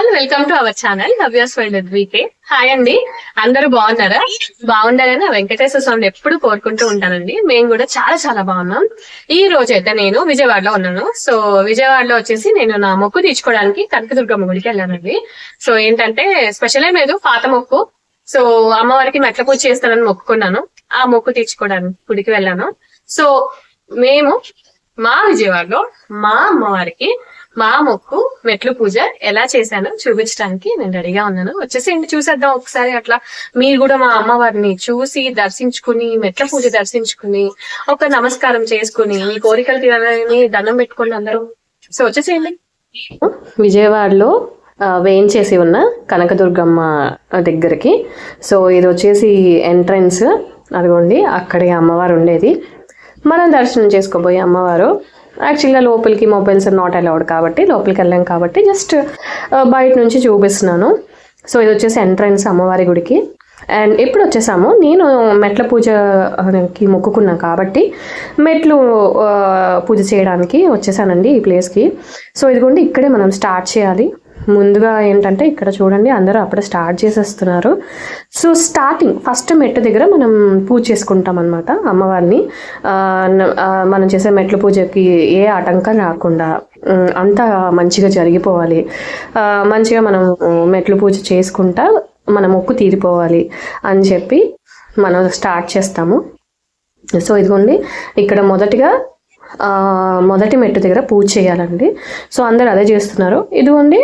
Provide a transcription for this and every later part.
All welcome to our channel Navya's world VK hi అండి అందరూ బాగున్నారా? బాగుండాలని వెంకటేశ్వర స్వామిని ఎప్పుడు కోరుకుంటూ ఉంటానండి. మేము కూడా చాలా చాలా బాగున్నాం. ఈ రోజు అయితే నేను విజయవాడలో ఉన్నాను. సో విజయవాడలో వచ్చేసి నేను నా మొక్కు తీర్చుకోవడానికి కనకదుర్గమ్మ గుడికి వెళ్ళానండి. సో ఏంటంటే స్పెషల్ ఏం లేదు పాత మొక్కు. సో అమ్మవారికి మెట్ల పూజ చేస్తానని మొక్కుకున్నాను. ఆ మొక్కు తీర్చుకోవడానికి గుడికి వెళ్ళాను. సో మేము మా విజయవాడలో మా అమ్మవారికి మా మొక్కు మెట్లు పూజ ఎలా చేశానో చూపించడానికి నేను రెడీగా ఉన్నాను. వచ్చేసి చూసేద్దాం ఒకసారి అట్లా. మీరు కూడా మా అమ్మవారిని చూసి దర్శించుకుని మెట్ల పూజ దర్శించుకుని ఒక నమస్కారం చేసుకుని మీ కోరికలు తీరాలని దండం పెట్టుకోండి అందరూ. సో వచ్చేసేయండి. విజయవాడలో వేయించేసి ఉన్న కనకదుర్గమ్మ దగ్గరికి. సో ఇది వచ్చేసి ఎంట్రన్స్. అదిగోండి అక్కడే అమ్మవారు ఉండేది. మనం దర్శనం చేసుకోబోయే అమ్మవారు యాక్చువల్గా లోపలికి మొబైల్స్ నాట్ అలౌడ్ కాబట్టి లోపలికి వెళ్ళాం కాబట్టి జస్ట్ బయట నుంచి చూపిస్తున్నాను. సో ఇది వచ్చేసి ఎంట్రన్స్ అమ్మవారి గుడికి. అండ్ ఎప్పుడు వచ్చేసాము? నేను మెట్ల పూజకి మొక్కుకున్నా కాబట్టి మెట్లు పూజ చేయడానికి వచ్చేసానండి ఈ ప్లేస్కి సో ఇదిగోండి ఇక్కడే మనం స్టార్ట్ చేయాలి. ముందుగా ఏంటంటే ఇక్కడ చూడండి అందరూ అప్పుడే స్టార్ట్ చేసేస్తున్నారు. సో స్టార్టింగ్ ఫస్ట్ మెట్టు దగ్గర మనం పూజ చేసుకుంటాం అనమాట అమ్మవారిని. మనం చేసే మెట్ల పూజకి ఏ ఆటంకం రాకుండా అంతా మంచిగా జరిగిపోవాలి. మంచిగా మనం మెట్లు పూజ చేసుకుంటా మన మొక్కు తీరిపోవాలి అని చెప్పి మనం స్టార్ట్ చేస్తాము. సో ఇదిగోండి ఇక్కడ మొదటిగా మొదటి మెట్టు దగ్గర పూజ చేయాలండి. సో అందరు అదే చేస్తున్నారు. ఇదిగోండి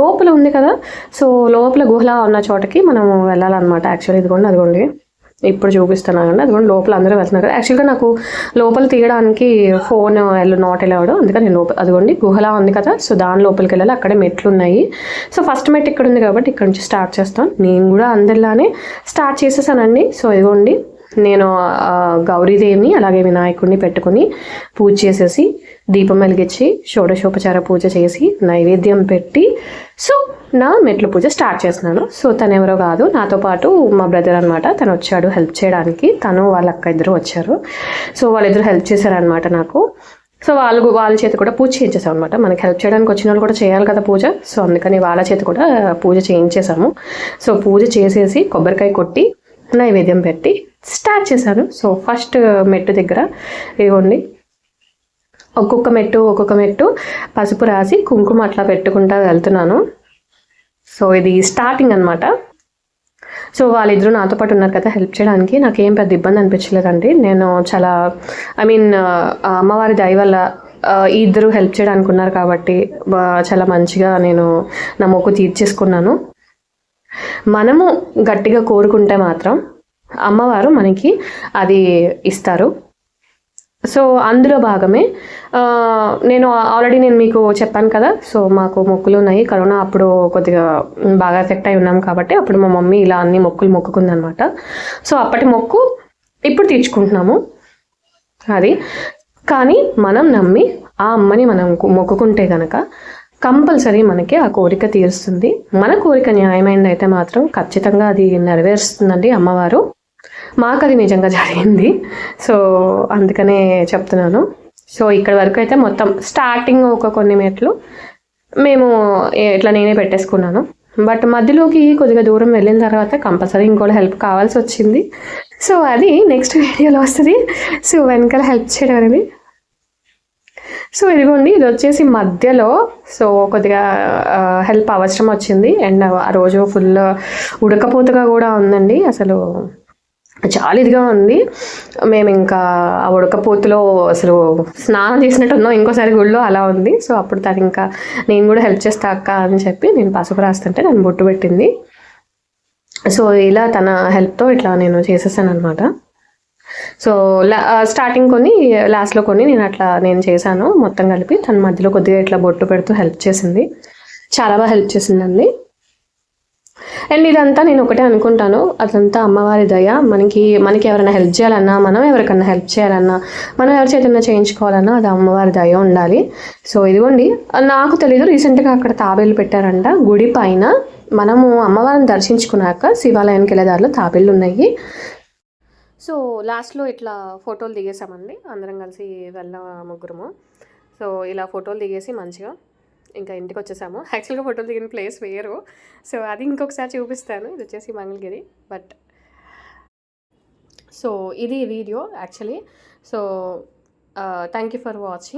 లోపల ఉంది కదా. సో లోపల గుహలా ఉన్న చోటకి మనం వెళ్ళాలన్నమాట. యాక్చువల్లీ ఇదిగోండి అదిగోండి. ఇప్పుడు చూపిస్తున్నాను అండి అదిగోండి లోపల అందరూ వెళ్తున్నారు కదా. యాక్చువల్గా నాకు లోపల తీయడానికి ఫోన్ వెళ్ళు నాట్ వెళ్ళాడు అందుకని నేను లోపల అదిగోండి గుహలా ఉంది కదా. సో దాని లోపలికి వెళ్ళాలి. అక్కడే మెట్లు ఉన్నాయి. సో ఫస్ట్ మెట్ ఇక్కడ ఉంది కాబట్టి ఇక్కడ నుంచి స్టార్ట్ చేస్తాను నేను కూడా అందరిలానే స్టార్ట్ చేసేసానండి. సో ఇదిగోండి. నేను గౌరీదేవిని అలాగే వినాయకుడిని పెట్టుకుని పూజ చేసేసి దీపం వెలిగించి షోడశోపచార పూజ చేసి నైవేద్యం పెట్టి సో నా మెట్ల పూజ స్టార్ట్ చేస్తున్నాను. సో తను ఎవరో కాదు నాతో పాటు మా బ్రదర్ అనమాట తను వచ్చాడు హెల్ప్ చేయడానికి. తను వాళ్ళ అక్క ఇద్దరు వచ్చారు. సో వాళ్ళిద్దరు హెల్ప్ చేశారనమాట నాకు. సో వాళ్ళు వాళ్ళ చేత కూడా పూజ చేయించేసాం అనమాట మనకి హెల్ప్ చేయడానికి వచ్చిన వాళ్ళు కూడా చేయాలి కదా పూజ. సో అందుకని వాళ్ళ చేత కూడా పూజ చేయించేసాము. సో పూజ చేసేసి కొబ్బరికాయ కొట్టి నైవేద్యం పెట్టి స్టార్ట్ చేశాను. సో ఫస్ట్ మెట్టు దగ్గర ఇదిగోండి ఒక్కొక్క మెట్టు ఒక్కొక్క మెట్టు పసుపు రాసి కుంకుమ అట్లా పెట్టుకుంటా వెళ్తున్నాను. సో ఇది స్టార్టింగ్ అనమాట సో వాళ్ళిద్దరూ నాతో పాటు ఉన్నారు కదా హెల్ప్ చేయడానికి. నాకేం పెద్ద ఇబ్బంది అనిపించలేదండి. నేను చాలా ఐ మీన్ అమ్మవారి దయ వల్ల ఇద్దరు హెల్ప్ చేయడానికి ఉన్నారు కాబట్టి చాలా మంచిగా నేను నా మొక్కు తీర్చేసుకున్నాను. మనము గట్టిగా కోరుకుంటే మాత్రం అమ్మవారు మనకి అది ఇస్తారు. సో అందులో భాగమే నేను ఆల్రెడీ నేను మీకు చెప్పాను కదా సో మాకు మొక్కులు ఉన్నాయి. కరోనా అప్పుడు కొద్దిగా బాగా ఎఫెక్ట్ అయి ఉన్నాం కాబట్టి అప్పుడు మా మమ్మీ ఇలా అన్ని మొక్కులు మొక్కుకుందనమాట. సో అప్పటి మొక్కు ఇప్పుడు తీర్చుకుంటున్నాము. అది. కానీ మనం నమ్మి ఆ అమ్మని మనం మొక్కుకుంటే కనుక కంపల్సరీ మనకి ఆ కోరిక తీరుస్తుంది. మన కోరిక న్యాయమైనది అయితే మాత్రం ఖచ్చితంగా అది నెరవేరుస్తుందండి అమ్మవారు. మాకు అది నిజంగా జరిగింది. సో అందుకనే చెప్తున్నాను. సో ఇక్కడ వరకు అయితే మొత్తం స్టార్టింగ్ ఒక కొన్ని మెట్లు మేము ఇట్లా నేనే పెట్టేసుకున్నాను. బట్ మధ్యలోకి కొద్దిగా దూరం వెళ్ళిన తర్వాత కంపల్సరీ ఇంకోటి హెల్ప్ కావాల్సి వచ్చింది. సో అది నెక్స్ట్ వీడియోలో వస్తుంది. సో వెనకాల హెల్ప్ చేయడం అనేది. సో ఇదిగోండి ఇది వచ్చేసి మధ్యలో సో కొద్దిగా హెల్ప్ అవసరం వచ్చింది. అండ్ ఆ రోజు ఫుల్ ఉడకపోతగా కూడా ఉందండి. అసలు చాలా ఇదిగా ఉంది. మేము ఇంకా ఆ ఉడకపోతులో అసలు స్నానం చేసినట్టు ఉన్నాం ఇంకోసారి గుళ్ళో అలా ఉంది. సో అప్పుడు తను ఇంకా నేను కూడా హెల్ప్ చేస్తా అక్క అని చెప్పి నేను పసుపు రాస్తుంటే నన్ను బొట్టు పెట్టింది. సో ఇలా తన హెల్ప్తో ఇట్లా నేను చేసేసాను అనమాట సో లా స్టార్టింగ్ కొన్ని లాస్ట్లో కొన్ని నేను అట్లా నేను చేశాను. మొత్తం కలిపి తన మధ్యలో కొద్దిగా ఇట్లా బొట్టు పెడుతూ హెల్ప్ చేసింది. చాలా బాగా హెల్ప్ చేసిందండి. అండ్ ఇదంతా నేను ఒకటే అనుకుంటాను. అదంతా అమ్మవారి దయ. మనకి మనకి ఎవరైనా హెల్ప్ చేయాలన్నా మనం ఎవరికన్నా హెల్ప్ చేయాలన్నా మనం ఎవరి చేతన్నా చేయించుకోవాలన్నా అది అమ్మవారి దయ ఉండాలి. సో ఇదిగోండి. నాకు తెలీదు రీసెంట్గా అక్కడ తాబేలు పెట్టారంట. గుడి పైన మనము అమ్మవారిని దర్శించుకున్నాక శివాలయానికి వెళ్ళే దారిలో తాబేళ్ళు ఉన్నాయి. సో లాస్ట్లో ఇట్లా ఫోటోలు దిగేసామండి అందరం కలిసి వెళ్ళ ముగ్గురము. సో ఇలా ఫోటోలు దిగేసి మంచిగా ఇంకా ఇంటికి వచ్చేసాము యాక్చువల్గా ఫోటోలు దిగిన ప్లేస్ వేరు. సో అది ఇంకొకసారి చూపిస్తాను. ఇది వచ్చేసి మంగళగిరి. బట్ సో ఇది video actually so thank you for watching